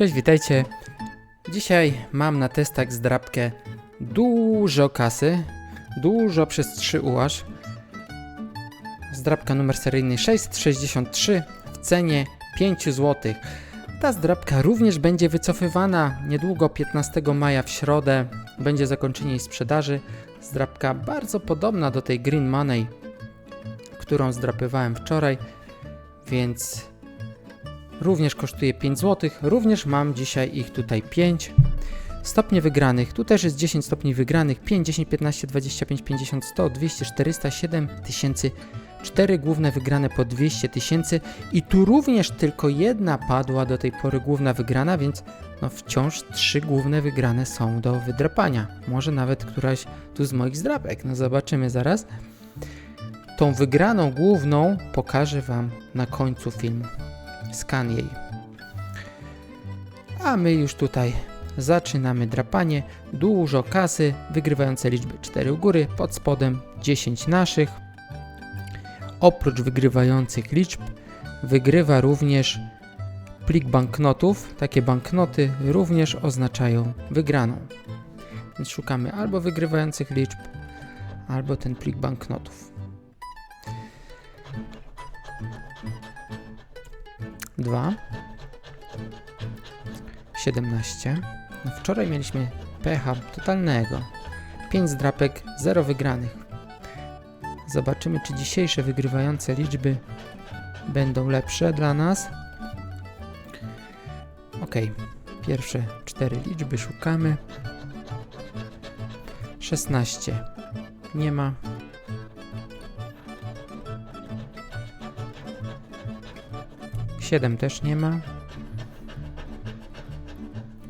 Cześć, witajcie. Dzisiaj mam na testach zdrabkę dużo kasy, dużo przez 3 ułaż. Zdrabka numer seryjny 663 w cenie 5 zł. Ta zdrabka również będzie wycofywana niedługo 15 maja w środę. Będzie zakończenie jej sprzedaży. Zdrabka bardzo podobna do tej Green Money, którą zdrapywałem wczoraj, więc również kosztuje 5 zł. Również mam dzisiaj ich tutaj 5. Stopnie wygranych. Tu też jest 10 stopni wygranych. 5, 10, 15, 25, 50, 100, 200, 400, 7 tysięcy. 4 główne wygrane po 200 tysięcy. I tu również tylko jedna padła do tej pory główna wygrana, więc no wciąż 3 główne wygrane są do wydrapania. Może nawet któraś tu z moich zdrapek. No zobaczymy zaraz. Tą wygraną główną pokażę Wam na końcu filmu skan jej. A my już tutaj zaczynamy drapanie. Dużo kasy, wygrywające liczby 4 u góry, pod spodem 10 naszych. Oprócz wygrywających liczb, wygrywa również plik banknotów. Takie banknoty również oznaczają wygraną. Więc szukamy albo wygrywających liczb, albo ten plik banknotów. 2 17 no Wczoraj mieliśmy pecha totalnego. 5 zdrapek, 0 wygranych. Zobaczymy czy dzisiejsze wygrywające liczby będą lepsze dla nas. Ok, pierwsze 4 liczby szukamy. 16 nie ma 7 też nie ma.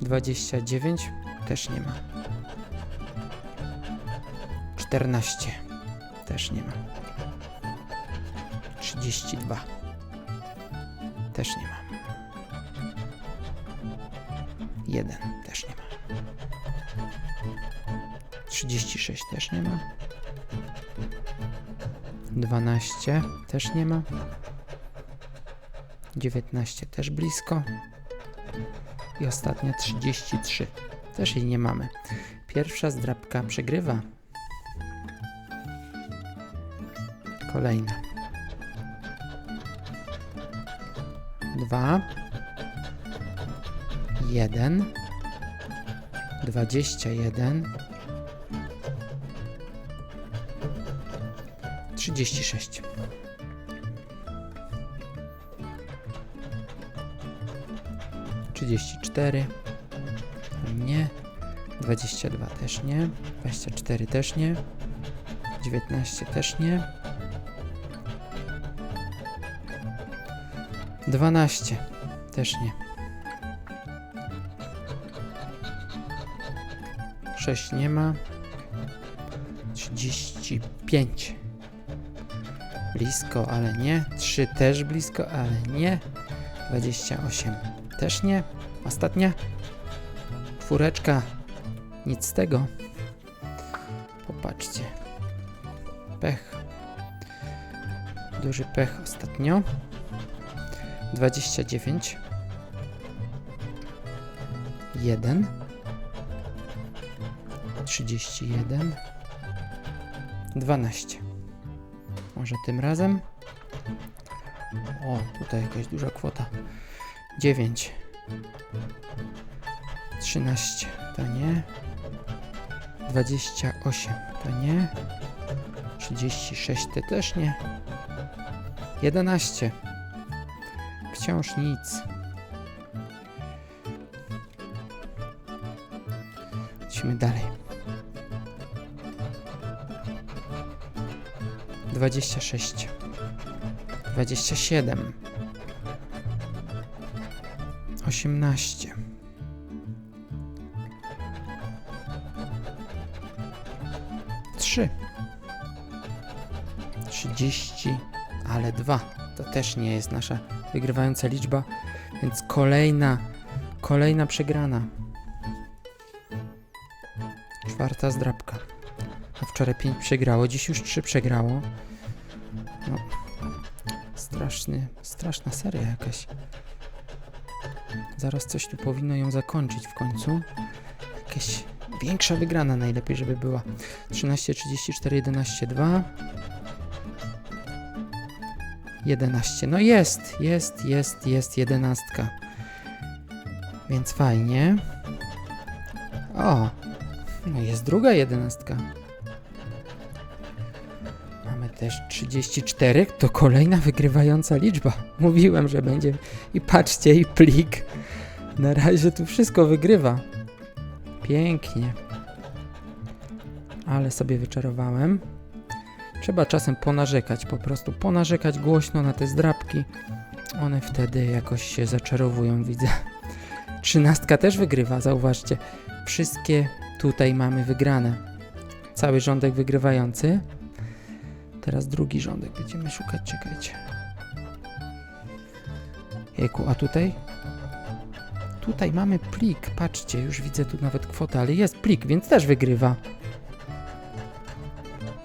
29 też nie ma. 14 też nie ma. 32 też nie ma. 1 też nie ma. 36 też nie ma. 12 też nie ma. 19 też blisko. I ostatnia 33. Też jej nie mamy. Pierwsza zdrabka przegrywa. Kolejna. Dwa. Jeden. Dwadzieścia jeden. Trzydzieści sześć. 34 nie. 22 też nie. 24 też nie. 19 też nie. 12 też nie. 6 nie ma. 35 blisko, ale nie. 3 też blisko, ale nie. 28 też nie. Ostatnia. Czwóreczka. Nic z tego. Popatrzcie. Pech. Duży pech ostatnio. 29. 1. 31. 12. Może tym razem? O, tutaj jakaś duża kwota. 9 13 to nie. 28 to nie. 36 to też nie. 11 wciąż nic. Idźmy dalej. 26 27 osiemnaście. Trzy. Trzydzieści, ale dwa. To też nie jest nasza wygrywająca liczba, więc kolejna, kolejna przegrana. Czwarta zdrabka. A wczoraj pięć przegrało, dziś już trzy przegrało. No, straszny, straszna seria jakaś. Zaraz coś tu powinno ją zakończyć w końcu. Jakaś większa wygrana najlepiej, żeby była. 13, 34, 11, 2. 11. No jest, jest, jest, jest jedenastka. Więc fajnie. O, no jest druga jedenastka. Też 34, to kolejna wygrywająca liczba. Mówiłem, że będzie. I patrzcie, i plik. Na razie tu wszystko wygrywa. Pięknie. Ale sobie wyczarowałem. Trzeba czasem ponarzekać, po prostu ponarzekać głośno na te zdrabki. One wtedy jakoś się zaczarowują, widzę. Trzynastka też wygrywa, zauważcie. Wszystkie tutaj mamy wygrane. Cały rządek wygrywający. Teraz drugi rządek będziemy szukać, czekajcie. Jejku, a tutaj? Tutaj mamy plik, patrzcie, już widzę tu nawet kwotę, ale jest plik, więc też wygrywa.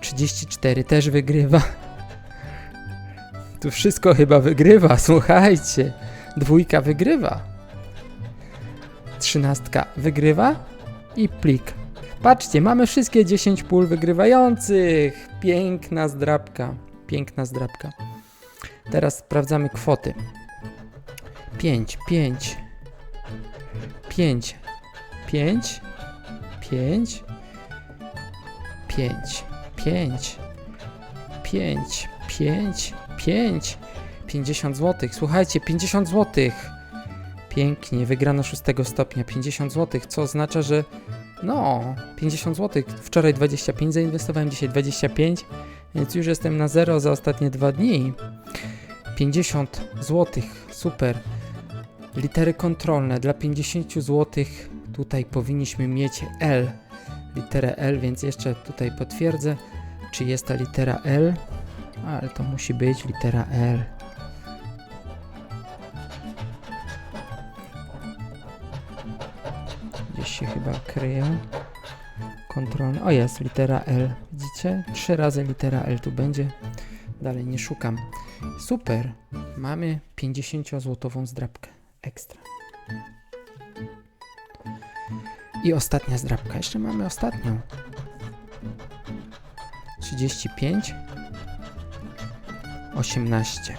34 też wygrywa. Tu wszystko chyba wygrywa, słuchajcie. Dwójka wygrywa. Trzynastka wygrywa i plik. Patrzcie, mamy wszystkie 10 pól wygrywających. Piękna zdrabka. Piękna zdrabka. Teraz sprawdzamy kwoty. 5, 5, 5, 5, 5, 5, 5, 5, 5, 5, 50 zł. Słuchajcie, 50 zł. Pięknie, wygrano 6 stopnia, 50 zł, co oznacza, że no, 50 zł. Wczoraj 25 zainwestowałem, dzisiaj 25, więc już jestem na zero za ostatnie dwa dni. 50 zł, super. Litery kontrolne dla 50 zł tutaj powinniśmy mieć L. Literę L, więc jeszcze tutaj potwierdzę, czy jest ta litera L. Ale to musi być litera L. Gdzieś się chyba kryje. Kontrolny. O jest, litera L. Widzicie? Trzy razy litera L tu będzie. Dalej nie szukam. Super. Mamy 50-złotową zdrabkę. Ekstra. I ostatnia zdrabka. Jeszcze mamy ostatnią. 35 18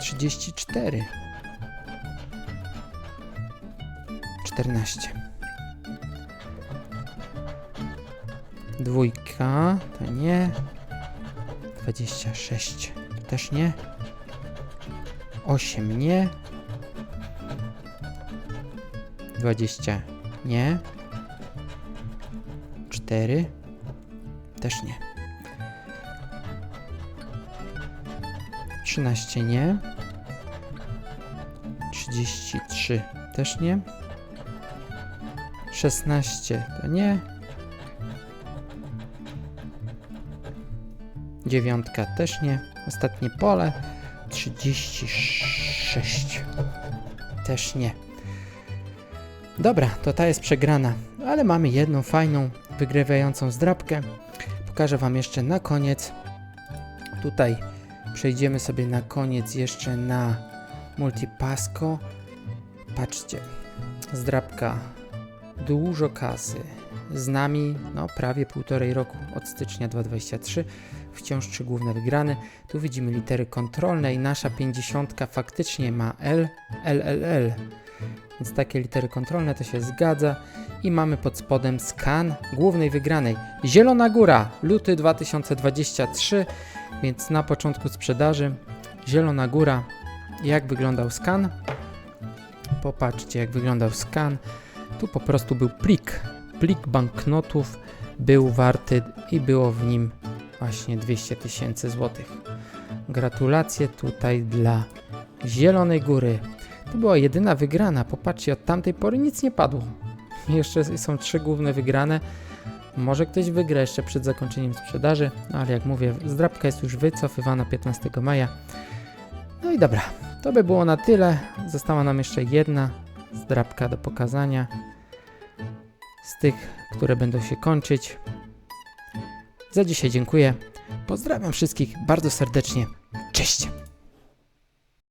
34 14 Dwójka, to nie. 26, to też nie. 8 nie. 20 nie. 4 też nie. 13 nie. 33 też nie. 16 to nie. Dziewiątka też nie. Ostatnie pole. 36 też nie. Dobra, to ta jest przegrana, ale mamy jedną fajną, wygrywającą zdrabkę. Pokażę Wam jeszcze na koniec. Tutaj przejdziemy sobie na koniec jeszcze na Multipasco. Patrzcie, zdrabka, dużo kasy. Z nami no, prawie półtorej roku od stycznia 2023. Wciąż trzy główne wygrane. Tu widzimy litery kontrolne i nasza 50 faktycznie ma L, L, L, L. Więc takie litery kontrolne to się zgadza. I mamy pod spodem skan głównej wygranej. Zielona Góra, luty 2023, więc na początku sprzedaży Zielona Góra. Jak wyglądał skan? Popatrzcie, jak wyglądał skan. Tu po prostu był plik. Plik banknotów był warty i było w nim właśnie 200 tysięcy złotych. Gratulacje tutaj dla Zielonej Góry. To była jedyna wygrana. Popatrzcie, od tamtej pory nic nie padło. Jeszcze są trzy główne wygrane. Może ktoś wygra jeszcze przed zakończeniem sprzedaży, no ale jak mówię, zdrabka jest już wycofywana 15 maja. No i dobra, to by było na tyle. Została nam jeszcze jedna zdrabka do pokazania z tych, które będą się kończyć. Za dzisiaj dziękuję. Pozdrawiam wszystkich bardzo serdecznie. Cześć!